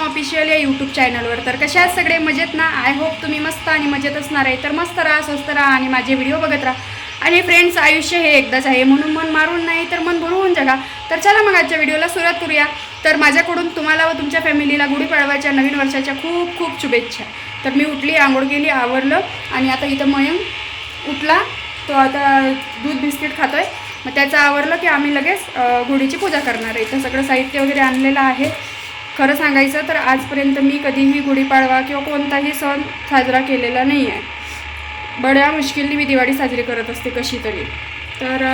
Official या YouTube चॅनलवर तर कशा सगळे? मजेत ना? आय होप तुम्ही मस्त आणि मजेत असणार आहे. तर मस्त राहा स्वस्त राहा आणि माझे व्हिडिओ बघत राहा. आणि फ्रेंड्स आयुष्य हे एकदाच आहे. म्हणून मन मारून नाही तर मन भरवून जगा. तर चला मग आजच्या व्हिडिओला सुरुवात करूया. तर माझ्याकडून तुम्हाला व तुमच्या फॅमिलीला गुढीपाडवाच्या नवीन वर्षाच्या खूप खूप शुभेच्छा. तर मी उठली आंघोळ केली आवरलं आणि आता इथं मयंक उठला. तो आता दूध बिस्किट खातोय. मग त्याचं आवरलं की आम्ही लगेच गुढीची पूजा करणार आहे. इथं सगळं साहित्य वगैरे आणलेलं आहे. खरं सांगायचं तर आजपर्यंत मी कधीही गुढीपाडवा किंवा कोणताही सण साजरा केलेला नाही आहे. बड्या मुश्किलने मी दिवाळी साजरी करत असते कशी तरी. तर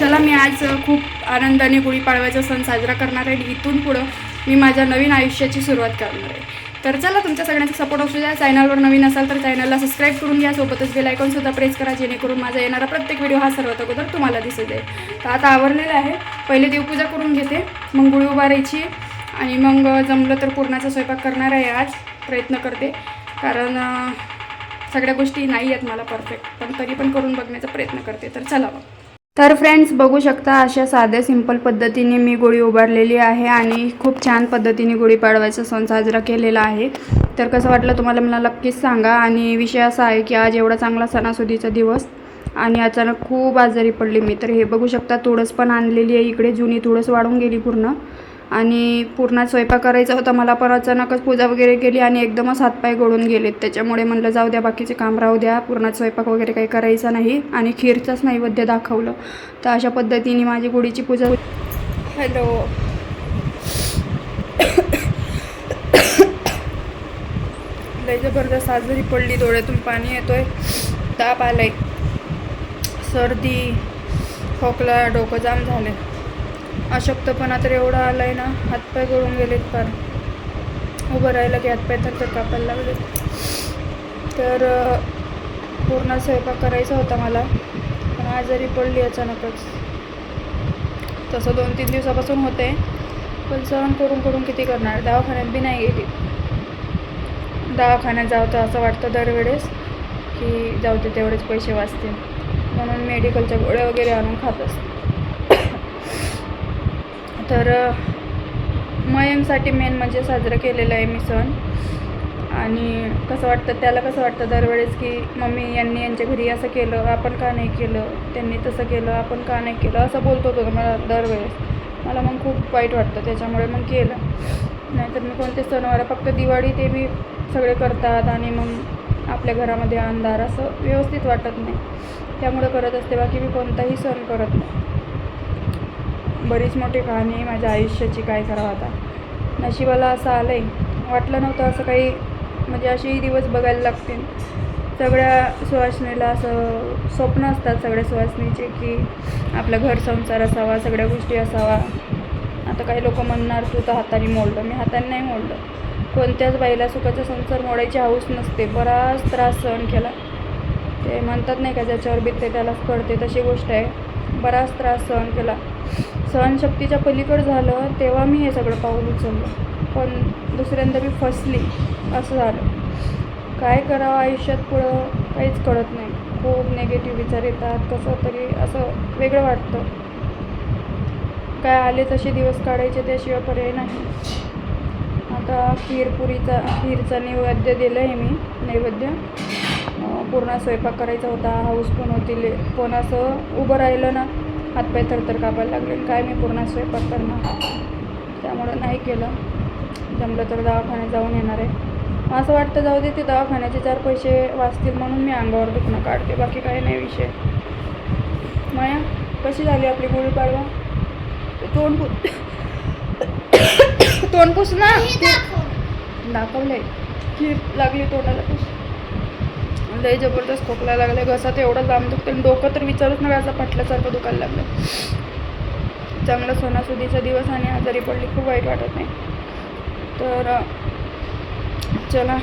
चला मी आज खूप आनंदाने गुढीपाडव्याचा सण साजरा करणार आहे इथून पुढं मी माझ्या नवीन आयुष्याची सुरुवात करणार आहे. तर चला तुमच्या सगळ्यांचा सपोर्ट असू द्या. चॅनलवर नवीन असाल तर चॅनलला सबस्क्राईब करून घ्या. सोबतच बेल आयकॉनसुद्धा प्रेस करा. जेणेकरून माझा येणारा प्रत्येक व्हिडिओ हा सर्वात अगोदर तुम्हाला दिसत आहे तर आता आवरलेला आहे. पहिले देवपूजा करून घेते. मग गुढी उभारायची. आणि मग जमलं तर पुरणाचा स्वयंपाक करणार आहे आज. प्रयत्न करते. कारण सगळ्या गोष्टी नाही आहेत मला परफेक्ट पण तरी पण करून बघण्याचा प्रयत्न करते. तर चला मग. तर फ्रेंड्स बघू शकता अशा साध्या सिंपल पद्धतीने मी गोळी उभारलेली आहे आणि खूप छान पद्धतीने गुढीपाडवायचा सण साजरा केलेला आहे. तर कसं वाटलं तुम्हाला मला नक्कीच सांगा. आणि विषय असा आहे की आज एवढा चांगला सणासुदीचा दिवस आणि अचानक खूप आजारी पडली मी. तर हे बघू शकता तुळस पण आणलेली आहे. इकडे जुनी तुळस वाढून गेली पूर्ण. आणि पूर्ण स्वयंपाक करायचा होता. मला पण अचानकच पूजा वगैरे केली आणि एकदमच हातपाय गळून गेलेत. त्याच्यामुळे म्हणलं जाऊ द्या बाकीचे काम राहू द्या. पूर्ण स्वयंपाक वगैरे काही करायचा नाही आणि खीरचंच नैवेद्य दाखवलं. तर अशा पद्धतीने माझी गुढीची पूजा हॅलो. लय जबरदस्त आजारी पडली डोळ्यातून पाणी येतोय. ताप आलाय. सर्दी खोकला डोकं जाम झाले अशक्तपणा तर एवढा आलाय ना हातपाय गळून गेलेत फार. उभं राहिलं की हातपाय तर कापायला लागले. तर पूर्ण स्वयंपाक करायचा होता मला पण आजारी पडली अचानकच. तसं दोन तीन दिवसापासून होते पण सहन करून करून किती करणार? दवाखान्यात बी नाही गेली. दवाखान्यात जावं तर असं वाटतं दरवेळेस की जाऊ ते तेवढेच पैसे वाचतील. म्हणून मेडिकलच्या गोळ्या वगैरे आणून खात असते. तर मयंकसाठी मेन म्हणजे साजरं केलेलं आहे मी सण. आणि कसं वाटतं त्याला कसं वाटतं दरवेळेस की मम्मी यांनी यांच्या घरी असं केलं आपण का नाही केलं त्यांनी तसं केलं आपण का नाही केलं असं बोलतो होतो मला दरवेळेस. मला मग खूप वाईट वाटतं त्याच्यामुळे मग केलं. नाहीतर मी कोणते सणवार फक्त दिवाळी ते बी सगळे करतात आणि मग आपल्या घरामध्ये अंधार असं व्यवस्थित वाटत नाही. त्यामुळे करत असते बाकी मी कोणताही सण करत नाही. बरीच मोठी कहाणी आहे माझ्या आयुष्याची काय करावं आता. नशिबाला असं आलं आहे वाटलं नव्हतं असं काही म्हणजे असेही दिवस बघायला लागतील. सगळ्या सुवासनीला असं स्वप्न असतात सगळ्या सुवासनीचे की आपलं घर संसार असावा सगळ्या गोष्टी असावा. आता काही लोक म्हणणार तू तर हाताने मोडलं. मी हाताने नाही मोडलं. कोणत्याच बाईला सुखाचा संसार मोडायची हाऊस नसते. बराच त्रास सहन केला. ते म्हणतात नाही का ज्याच्यावर बितते त्यालाच कळते तशी गोष्ट आहे. बराच त्रास सहन केला. सहनशक्तीच्या पलीकडं झालं तेव्हा मी हे सगळं पाऊल उचललं. पण दुसऱ्यांदा मी फसली. असं झालं. काय करावं आयुष्यात पुढं? काहीच कळत नाही. खूप नेगेटिव्ह विचार येतात. कसं तरी असं वेगळं वाटतं. काय आले तसे दिवस काढायचे त्याशिवाय पर्याय नाही. आता खीरपुरीचा खीरचा नैवेद्य दिलं आहे मी. नैवेद्य? पूर्ण स्वयंपाक करायचा होता. हाऊस पण होती. ले पण असं उभं राहिलं ना. हातपाय थरथर कापायला लागले. काय मी पूर्ण स्वयंपाक करणार? त्यामुळं नाही केलं. जमलं तर दवाखान्यात जाऊन येणार आहे. असं वाटतं जाऊ दे ते दवाखान्याचे चार पैसे वाचतील म्हणून मी अंगावर दुखणं काढते. बाकी काही नाही विषय. माया कशी झाली आपली गुढीपाडवा तोंड पु तोंड पुस ना. दाखवलंय. खीर लागली तोंडाला पुस. लय जबरदस्त खोकला लागला घसा तर एवढा लांब दुखते आणि डोकं तर विचारूच नका असं पाटल्यासारखं दुखायला लागलं चांगला सणासुदीचा दिवस आणि आजारी पडली खूप वाईट वाटत नाही. तर चला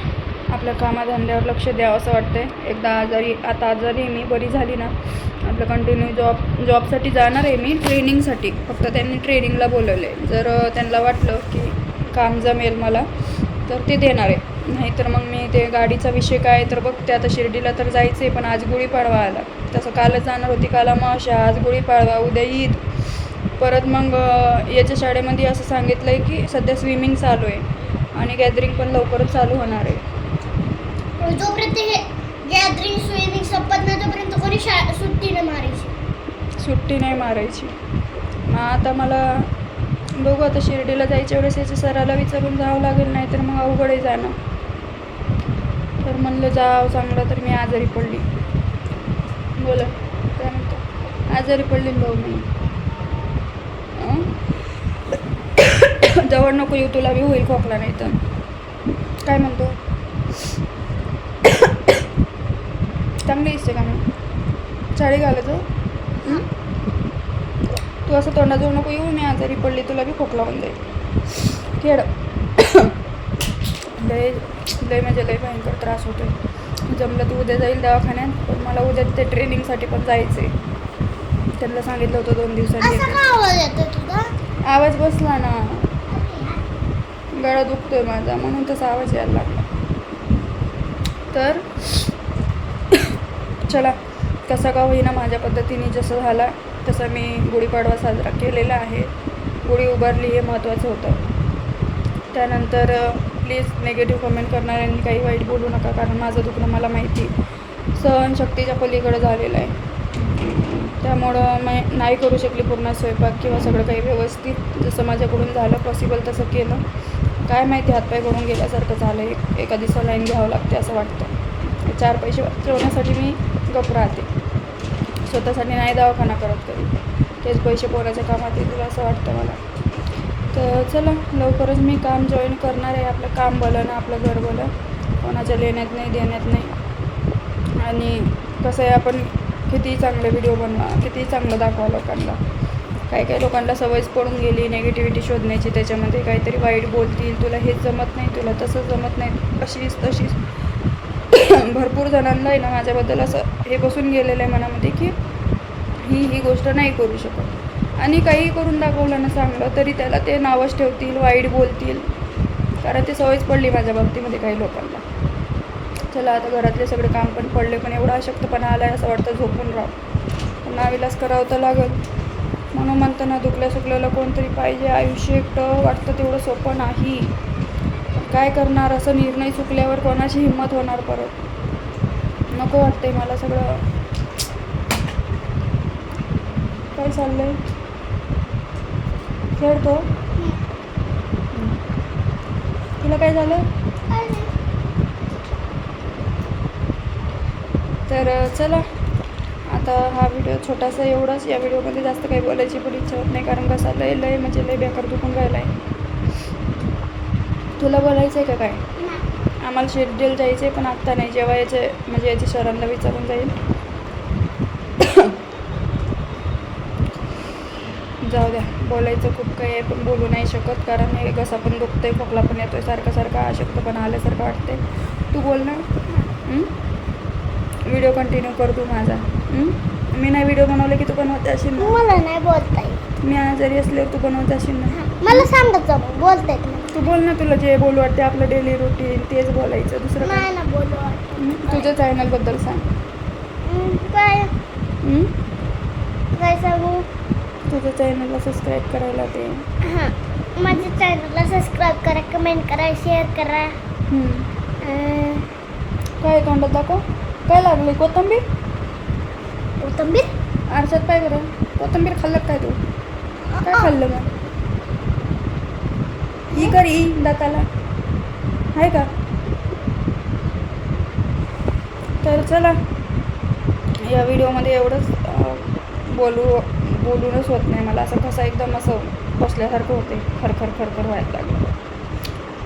आपल्या कामाधंद्यावर लक्ष द्यावं असं वाटतंय. एकदा आजारी आता आजारी मी बरी झाली ना. आपलं कंटिन्यू जॉब जॉबसाठी जाणार आहे मी ट्रेनिंगसाठी फक्त त्यांनी ट्रेनिंगला बोलवलं आहे जर त्यांना वाटलं की काम जमेल मला तर ते देणार आहे. नाहीतर मग मी ते गाडीचा विषय काय तर बघते. आता शिर्डीला तर जायचं आहे पण आज गुढीपाडवा आला. तसं कालच जाणार होती काल अमावस्या आज गुढीपाडवा उद्या ईद. परत मग याच्या शाळेमध्ये असं सांगितलं आहे की सध्या स्विमिंग चालू आहे आणि गॅदरिंग पण लवकरच चालू होणार आहे. जोपर्यंत हे गॅदरिंग स्विमिंग संपत नाही तोपर्यंत कोणी शाळा सुट्टी नाही मारायची. सुट्टी नाही मारायची. मग आता मला बघू आता शिर्डीला जायच्या वेळेस याच्या सराला विचारून जावं लागेल नाही तर मग अवघडही जाणं तर म्हणलं जाव चांगलं तर मी आजारी पडली. बोला काय म्हणतो? आजारी पडली भाऊ मी. जवळ नको येऊ तुला बी होईल खोकला नाही तर. काय म्हणतो? चांगली दिसते का मग? साडी घालायचं हो. तू असं तोंडाजवळ नको येऊ मी आजारी पडली तुला बी खोकला होऊन जाईल. खेळ. लय लय म्हणजे लय भयंकर त्रास होतोय. जमलं तू उद्या जाईल दवाखान्यात पण मला उद्या ते ट्रेनिंगसाठी पण जायचं आहे त्यांना सांगितलं होतं दोन दिवसांनी आवाज बसला ना. गळा दुखतोय माझा म्हणून तसा आवाज यायला लागला. तर चला कसा का होईना माझ्या पद्धतीने जसं झाला तसं मी गुढीपाडवा साजरा केलेला आहे. गुढी उभारली हे महत्त्वाचं होतं. त्यानंतर प्लीज नेगेटिव्ह कमेंट करणाऱ्यांनी काही वाईट बोलू नका कारण माझं दुखणं मला माहिती सहनशक्तीच्या पलीकडे झालेलं आहे. त्यामुळं मी नाही करू शकली पूर्ण स्वयंपाक किंवा सगळं काही व्यवस्थित. जसं माझ्याकडून झालं पॉसिबल तसं केलं. काय माहिती हातपाय करून गेल्यासारखं झालं एक एका दिवसा लाईन घ्यावं लागते असं वाटतं. चार पैसे वाचवण्यासाठी मी गप राहते. स्वतःसाठी नाही दवाखाना करत कधी. तेच पैसे पोराच्या कामात येतील असं वाटतं मला. तर चला लवकरच मी काम जॉईन करणार आहे आपलं काम भलं ना आपलं घर बोलं कोणाच्या लेण्यात नाही देण्यात नाही. आणि कसं आहे आपण किती चांगले व्हिडिओ बनवा किती चांगलं दाखवा लोकांना. काही काही लोकांना सवयच पडून गेली नेगेटिव्हिटी शोधण्याची त्याच्यामध्ये काहीतरी वाईट बोलतील तुला हेच जमत नाही तुला तसं जमत नाही अशीच तशीच. भरपूर जणांना आहे ना माझ्याबद्दल असं हे बसून गेलेलं आहे मनामध्ये की ही ही गोष्ट नाही करू शकत. आणि काही करून दाखवलं ना चांगलं तरी त्याला ते नावच ठेवतील वाईट बोलतील. कारण ते सवयच पडली माझ्या बाबतीमध्ये काही लोकांना. चला आता घरातले सगळे काम पण पडले पण एवढा अशक्तपणा आला आहे असं वाटतं झोपून राहू. पुन्हा नाविलास करावं तर लागल. म्हणून म्हणतं ना दुखल्या सुकल्याला कोणतरी पाहिजे आयुष्य एकटं वाटतं तेवढं सोपं नाही. काय करणार असं निर्णय चुकल्यावर कोणाची हिंमत होणार परत? नको वाटतंय मला सगळं. काय चाललंय? खेळतो. तुला काय झालं? तर चला. आता हा व्हिडिओ छोटासा एवढाच. या व्हिडिओमध्ये जास्त काही बोलायची पण इच्छा होत नाही कारण कसा लय लय म्हणजे लय बेकार दुखून राहिला आहे तुला बोलायचं आहे का काय? आम्हाला शेड्यूल जायचं आहे पण आत्ता नाही. जेव्हा याचे म्हणजे याच्या शहरांना विचारून जाईल. जाऊ द्या. बोलायचं खूप काही आहे पण बोलू नाही शकत. कारण हे घसा पण दुखतंय खोकला पण येतोय सारखा सारखा अशक्तपणा आल्यासारखं वाटते तू बोल ना? व्हिडिओ कंटिन्यू कर तू माझा? मी नाही व्हिडिओ बनवले की तू बनवत असेल ना? मला नाही बोलता येत मी आजारी असल्यावर तू बनवत असेल ना? मला सांगत जा बोलता येत तू बोल ना तुला जे बोलू वाटते आपलं डेली रुटीन तेच बोलायचं दुसरं काय? ना बोलू? तुझ्या चॅनलबद्दल सांग. काय? काय सांगू? तुझ्या चॅनलला सबस्क्राईब करायला ते. हां. माझ्या चॅनलला सबस्क्राईब करा कमेंट करा शेअर करा. अं, काय तोंडात दाखव? काय लागले? कोथंबीर? कोथिंबीर? आरशात काय करा कोथंबीर खाल्लं का काय तू? काय खाल्लं मग? ही कर ही दाताला. आहे का? तर चला या व्हिडिओमध्ये एवढंच अं, बोलू. बोलूनच होत नाही. मला असं कसं एकदम असं बसल्यासारखं होते. खरखर खरखर व्हायला लागलं.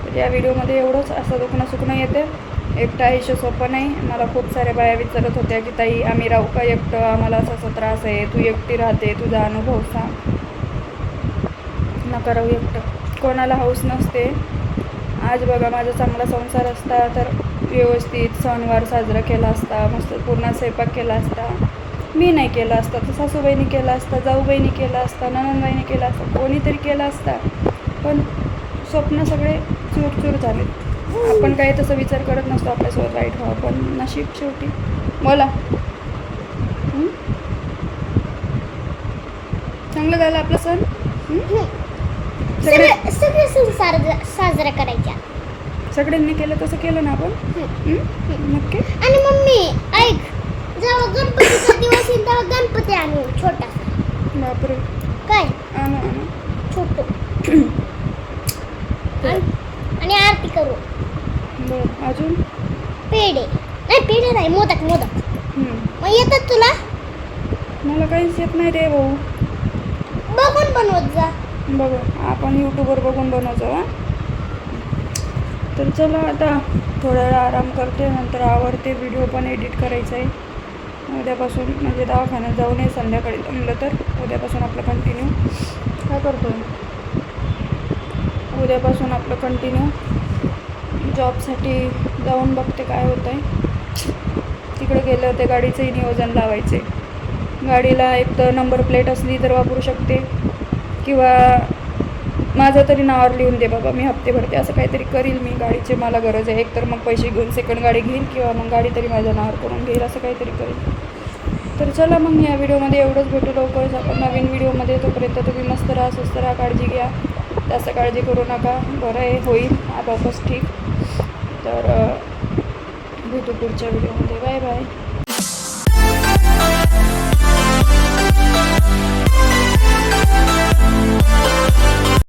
तर या व्हिडिओमध्ये एवढंच. असं दुखणं सुखणं येते. एकटं आयुष्य सोपं नाही. मला खूप साऱ्या बाया विचारत होत्या की ताई आम्ही राहू का एकटं? आम्हाला असा असा त्रास आहे. तू एकटी राहते. तुझा अनुभव सांग. नका राहू एकटं. कोणाला हौस नसते. आज बघा माझा चांगला संसार असता तर व्यवस्थित सणवार साजरा केला असता मस्त पूर्ण स्वयंपाक केला असता. मी नाही केला असता तर सासूबाईने केला असता जाऊबाईने केला असता ननंदबाईने केला असता कोणीतरी केला असता. पण स्वप्न सगळे चूर चूर झाले. आपण काही तसं विचार करत नसतो आपल्यासोबत वाईट व्हावं पण नशीब शेवटी बोला? चांगलं झालं आपलं सण? हं? सगळे सण साजरा करायच्या. सगळ्यांनी केलं तसं केलं ना आपण? नक्की? आणि मम्मी ऐक. गणपतीचा दिवस येईल तेव्हा गणपती आणू छोटासा. बापरे. काय? आणू आणू. छोटो. आणि आणि आरती करू. बरं अजून? पेढे. नाही पेढे नाही मोदक मोदक. हं. मग येतात तुला? मला काहीच येत नाही रे भाऊ. बघून बनवत जा. बघू आपण यूट्यूबवर बघून बनवतो हा. तर चला आता थोडा वेळ आराम करते नंतर आवरते व्हिडिओ पण एडिट करायचा आहे उद्यापासून म्हणजे दवाखान्यात जाऊ नये संध्याकाळी. जमलं तर उद्यापासून आपलं कंटिन्यू काय करतो उद्यापासून आपलं कंटिन्यू जॉबसाठी जाऊन बघते काय होतं आहे तिकडे गेले होते गाडीचंही नियोजन लावायचे. गाडीला एक तर नंबर प्लेट असली तर वापरू शकते. किंवा माझं तरी नावावर लिहून दे बाबा मी हप्ते भरते असं काहीतरी करील मी गाडीची मला गरज आहे. एकतर मग पैसे घेऊन सेकंड गाडी घेईन किंवा मग गाडी तरी माझ्या नावावर करून घेईल असं काहीतरी करेल. तर चला मग या व्हिडिओमध्ये एवढंच भेटू लवकरच. आपण नवीन व्हिडिओमध्ये तोपर्यंत तुम्ही मस्त राहा स्वस्त राहा काळजी घ्या. जास्त काळजी करू नका. बरं आहे होईल आपापस ठीक. तर भेटू पुढच्या व्हिडिओमध्ये. Bye bye.